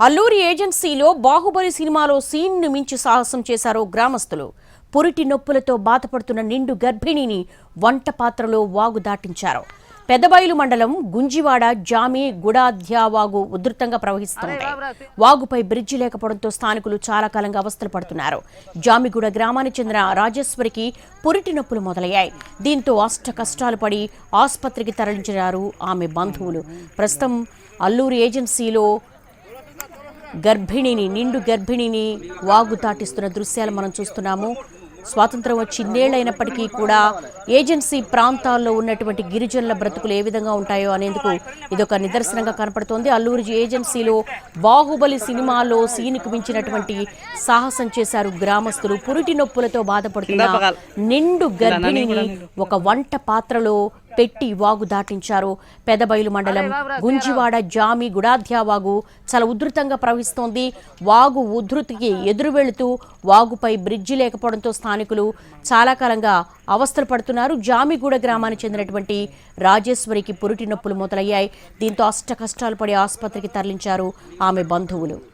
అల్లూరి ఏజెన్సీలో బాహుబలి సినిమాలో సీన్ను మించి సాహసం చేశారు గ్రామస్తులు. పురిటి నొప్పులతో బాధపడుతున్న నిండు గర్భిణిని వంట పాత్రలో వాగు దాటించారు. పెదబైలు మండలం గుంజివాడ జామి గుడాధ్యావాగు ఉధృతంగా ప్రవహిస్తుంటాయి వాగుపై బ్రిడ్జి లేకపోవడంతో స్థానికులు చాలా కాలంగా అవస్థలు పడుతున్నారు. జామిగూడ గ్రామానికి చెందిన రాజేశ్వరికి పురిటి నొప్పులు మొదలయ్యాయి. దీంతో అష్ట కష్టాలు పడి ఆసుపత్రికి తరలించారు ఆమె బంధువులు. ప్రస్తుతం అల్లూరి ఏజెన్సీలో గర్భిణిని నిండు గర్భిణిని వాగు దాటిస్తున్న దృశ్యాలు మనం చూస్తున్నాము. స్వాతంత్రం వచ్చి ఇన్నేళ్ళైనప్పటికీ కూడా ఏజెన్సీ ప్రాంతాల్లో ఉన్నటువంటి గిరిజనుల బ్రతుకులు ఏ విధంగా ఉంటాయో అనేందుకు ఇదొక నిదర్శనంగా కనపడుతోంది. అల్లూరి ఏజెన్సీలో బాహుబలి సినిమాలో సీనుకు మించినటువంటి సాహసం చేశారు గ్రామస్తులు. పురిటి నొప్పులతో బాధపడుతున్న నిండు గర్భిణిని ఒక వంట పాత్రలో పెట్టి వాగు దాటించారు. పెదబైలు మండలం గుంజివాడ జామి గుడాధ్యా వాగు చాలా ఉధృతంగా ప్రవహిస్తోంది. వాగు ఉధృతికి ఎదురు వెళుతూ వాగుపై బ్రిడ్జి లేకపోవడంతో స్థానికులు చాలా కాలంగా అవస్థలు పడుతున్నారు. జామిగూడ గ్రామానికి చెందినటువంటి రాజేశ్వరికి పురిటి నొప్పులు మొదలయ్యాయి. దీంతో అష్ట కష్టాలు పడి ఆసుపత్రికి తరలించారు ఆమె బంధువులు.